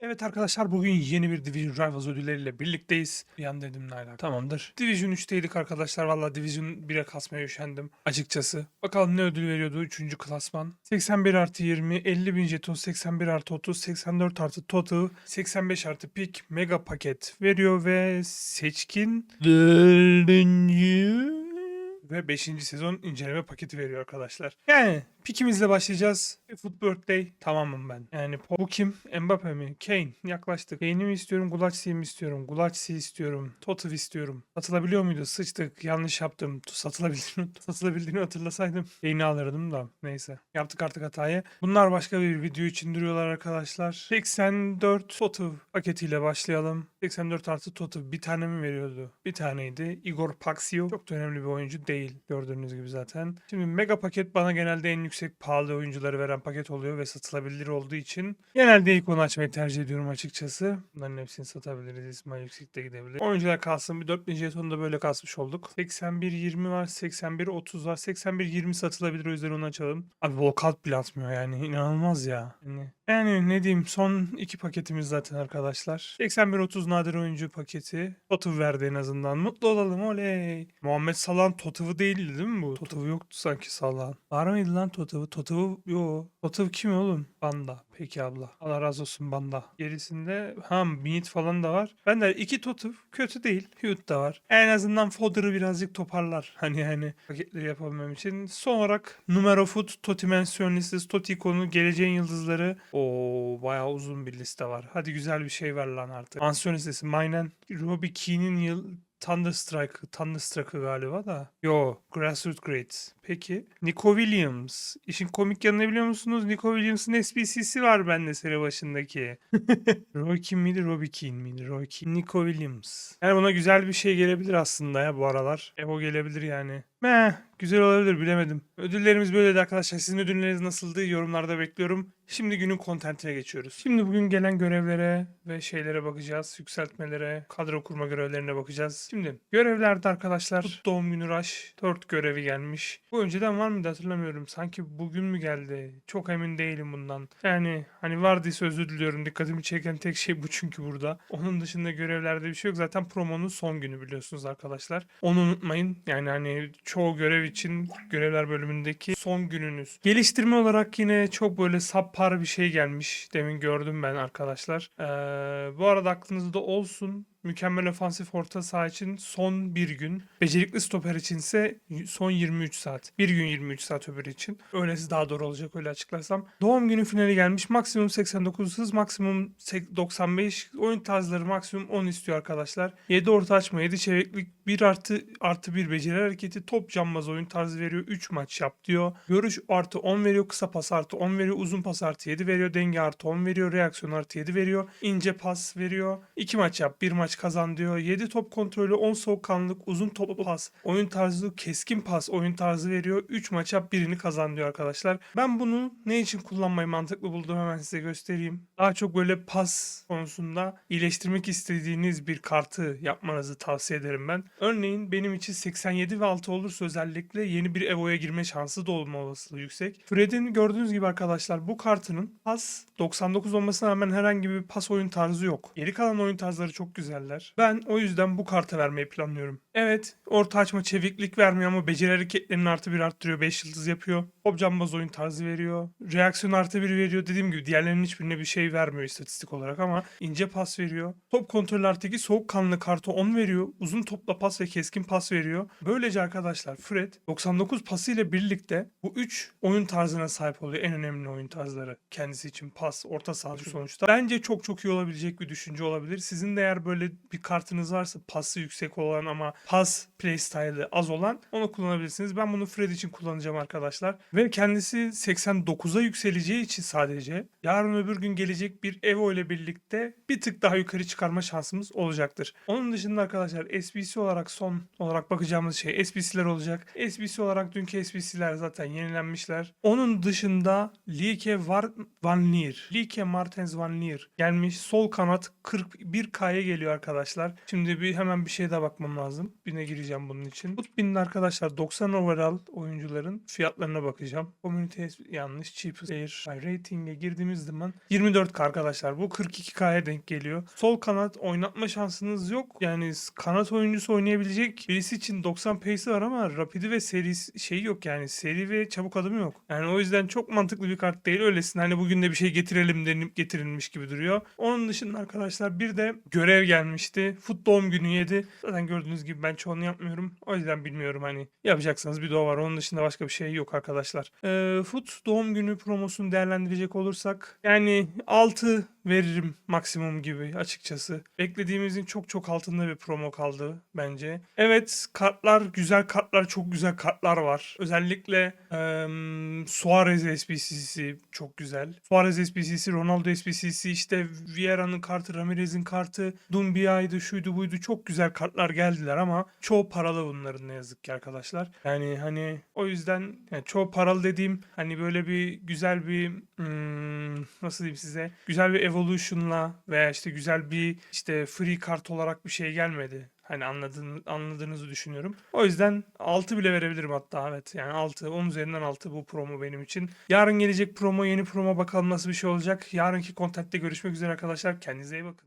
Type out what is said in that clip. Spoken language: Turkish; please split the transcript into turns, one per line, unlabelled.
Evet arkadaşlar bugün yeni bir Division Rivals ödülleriyle birlikteyiz. Bir an dedim alaka. Tamamdır. Division 3'teydik arkadaşlar. Valla Division 1'e kasmaya üşendim açıkçası. Bakalım ne ödül veriyordu 3. klasman. 81 artı 20, 50 bin jeton, 81 artı 30, 84 artı total, 85 artı pik, mega paket veriyor ve seçkin dördüncü ve 5. sezon inceleme paketi veriyor arkadaşlar. Yani pikimizle başlayacağız. Foot Birthday tamamım ben. Yani bu kim? Mbappe mi? Kane. Yaklaştık. Kane'i mi istiyorum? Gulaçsi'yi mi istiyorum? Gulaçsi istiyorum. Totiv istiyorum. Satılabiliyor muydu? Sıçtık. Yanlış yaptım. Satılabildiğini, satılabildiğini hatırlasaydım. Kane'i alırdım da. Neyse. Yaptık artık hatayı. Bunlar başka bir video için duruyorlar arkadaşlar. 84 Totiv paketiyle başlayalım. 84 artı Totiv bir tane mi veriyordu? Bir taneydi. Igor Paxio. Çok da önemli bir oyuncu değil. Gördüğünüz gibi zaten. Şimdi mega paket bana genelde en yüksek pahalı oyuncuları veren paket oluyor ve satılabilir olduğu için genelde ilk onu açmayı tercih ediyorum açıkçası. Bunların hepsini satabiliriz. İsmail Yüksek'te gidebilir. Oyuncular kalsın. Bir 4000 jetonu da böyle kasmış olduk. 81-20 var. 81-30 var. 81-20 satılabilir. O yüzden onu açalım. Abi walkout bile atmıyor yani. inanılmaz ya. Yani, yani ne diyeyim son iki paketimiz zaten arkadaşlar. 81-30 nadir oyuncu paketi. Totu verdi en azından. Mutlu olalım oley. Muhammed Salah'ın Totu'vu değildi değil mi bu? Totu'vu yoktu sanki Salah'ın. Var mıydı lan Totu'vu? Totu'vu yo. Totu'vu kim oğlum? Banda. Peki abla. Allah razı olsun Banda. Gerisinde ha Minit falan da var. Ben de iki Totuv kötü değil. Hugh da var. En azından Fodder'ı birazcık toparlar. Hani hani paketleri yapabilmem için. Son olarak Numero Foot, Toti Mensiyon Toti konu, geleceğin yıldızları. Oo bayağı uzun bir liste var. Hadi güzel bir şey ver lan artık. Mansiyon listesi. Maynen Robbie Keane'in yıl Thunderstrike, Thunderstruck'ı galiba da. Yo, Grassroots Greats. Peki. Nico Williams. İşin komik yanı ne biliyor musunuz? Nico Williams'ın SBC'si var bende sene başındaki. Roy Keane miydi, Robbie Keane miydi? Roy Keane. Nico Williams. Yani buna güzel bir şey gelebilir aslında ya bu aralar. Evo gelebilir yani. Meh, güzel olabilir bilemedim. Ödüllerimiz böyleydi arkadaşlar. Sizin ödülleriniz nasıldı? Yorumlarda bekliyorum. Şimdi günün kontentine geçiyoruz. Şimdi bugün gelen görevlere ve şeylere bakacağız. Yükseltmelere, kadro kurma görevlerine bakacağız. Şimdi görevlerde arkadaşlar doğum günü rush 4 görevi gelmiş. Bu önceden var mıydı hatırlamıyorum. Sanki bugün mü geldi? Çok emin değilim bundan. Yani hani vardıysa özür diliyorum. Dikkatimi çeken tek şey bu çünkü burada. Onun dışında görevlerde bir şey yok. Zaten promonun son günü biliyorsunuz arkadaşlar. Onu unutmayın. Yani hani çoğu görev için görevler bölümündeki son gününüz. Geliştirme olarak yine çok böyle subpar bir şey gelmiş. Demin gördüm ben arkadaşlar. Ee, bu arada aklınızda olsun. Mükemmel ofansif orta saha için son bir gün. Becerikli stoper içinse son 23 saat. Bir gün 23 saat öbürü için. Öylesi daha doğru olacak öyle açıklarsam. Doğum günü finali gelmiş. Maksimum 89 hız, maksimum sek- 95. Oyun tarzları maksimum 10 istiyor arkadaşlar. 7 orta açma, 7 çeviklik, 1 artı artı 1 beceri hareketi, top cambaz oyun tarzı veriyor. 3 maç yap diyor. Görüş artı 10 veriyor. Kısa pas artı 10 veriyor. Uzun pas artı 7 veriyor. Denge artı 10 veriyor. Reaksiyon artı 7 veriyor. ince pas veriyor. 2 maç yap, 1 maç kazan diyor. 7 top kontrolü, 10 soğukkanlılık, uzun top pas, oyun tarzı, keskin pas, oyun tarzı veriyor. 3 maç yap, birini kazan diyor arkadaşlar. Ben bunu ne için kullanmayı mantıklı buldum hemen size göstereyim. Daha çok böyle pas konusunda iyileştirmek istediğiniz bir kartı yapmanızı tavsiye ederim ben. Örneğin benim için 87 ve 6 olursa özellikle yeni bir Evo'ya girme şansı da olma olasılığı yüksek. Fred'in gördüğünüz gibi arkadaşlar bu kartının pas 99 olmasına rağmen herhangi bir pas oyun tarzı yok. Geri kalan oyun tarzları çok güzeller. Ben o yüzden bu kartı vermeyi planlıyorum. Evet orta açma çeviklik vermiyor ama beceri hareketlerini artı bir arttırıyor. 5 yıldız yapıyor. Hop cambaz oyun tarzı veriyor. Reaksiyon artı bir veriyor. Dediğim gibi diğerlerinin hiçbirine bir şey vermiyor istatistik olarak ama ince pas veriyor. Top kontrol artı 2 soğukkanlı kartı 10 veriyor. Uzun topla pas ve keskin pas veriyor. Böylece arkadaşlar Fred 99 pası ile birlikte bu 3 oyun tarzına sahip oluyor. En önemli oyun tarzları kendisi için pas, orta sahacı sonuçta. Bence çok çok iyi olabilecek bir düşünce olabilir. Sizin de eğer böyle bir kartınız varsa pası yüksek olan ama pas playstyle'ı az olan onu kullanabilirsiniz. Ben bunu Fred için kullanacağım arkadaşlar. Ve kendisi 89'a yükseleceği için sadece yarın öbür gün gelecek bir Evo ile birlikte bir tık daha yukarı çıkarma şansımız olacaktır. Onun dışında arkadaşlar SBC olarak son olarak bakacağımız şey SBC'ler olacak. SBC olarak dünkü SBC'ler zaten yenilenmişler. Onun dışında Lieke Van Lier, Lieke Martens Van Lier gelmiş. Sol kanat 41K'ya geliyor arkadaşlar. Şimdi bir hemen bir şeye daha bakmam lazım. Footbin'e gireceğim bunun için. Footbin'in arkadaşlar 90 overall oyuncuların fiyatlarına bakacağım. Community yanlış. Cheapest Air Rating'e girdiğimiz zaman 24K arkadaşlar. Bu 42K'ya denk geliyor. Sol kanat oynatma şansınız yok. Yani kanat oyuncusu oynayabilecek birisi için 90 pace'i var ama rapidi ve seri şeyi yok yani. Seri ve çabuk adımı yok. Yani o yüzden çok mantıklı bir kart değil. Öylesin hani bugün de bir şey getirelim denip getirilmiş gibi duruyor. Onun dışında arkadaşlar bir de görev gelmişti. Fut doğum günü yedi. Zaten gördüğünüz gibi ben çoğunu yapmıyorum. O yüzden bilmiyorum hani yapacaksanız bir o var. Onun dışında başka bir şey yok arkadaşlar. Ee, Fut doğum günü promosunu değerlendirecek olursak yani 6 veririm maksimum gibi açıkçası. Beklediğimizin çok çok altında bir promo kaldı bence. Evet kartlar güzel kartlar çok güzel kartlar var. Özellikle em, Suarez SBC'si çok güzel. Suarez SBC'si, Ronaldo SBC'si işte Vieira'nın kartı, Ramirez'in kartı, Dumbia'ydı, şuydu buydu çok güzel kartlar geldiler ama çoğu paralı bunların ne yazık ki arkadaşlar. Yani hani o yüzden yani çoğu paralı dediğim hani böyle bir güzel bir hmm, nasıl diyeyim size güzel bir evolution'la veya işte güzel bir işte free kart olarak bir şey gelmedi. Hani anladığını, anladığınızı düşünüyorum. O yüzden 6 bile verebilirim hatta evet. Yani 6, 10 üzerinden 6 bu promo benim için. Yarın gelecek promo, yeni promo bakalım nasıl bir şey olacak. Yarınki kontentte görüşmek üzere arkadaşlar. Kendinize iyi bakın.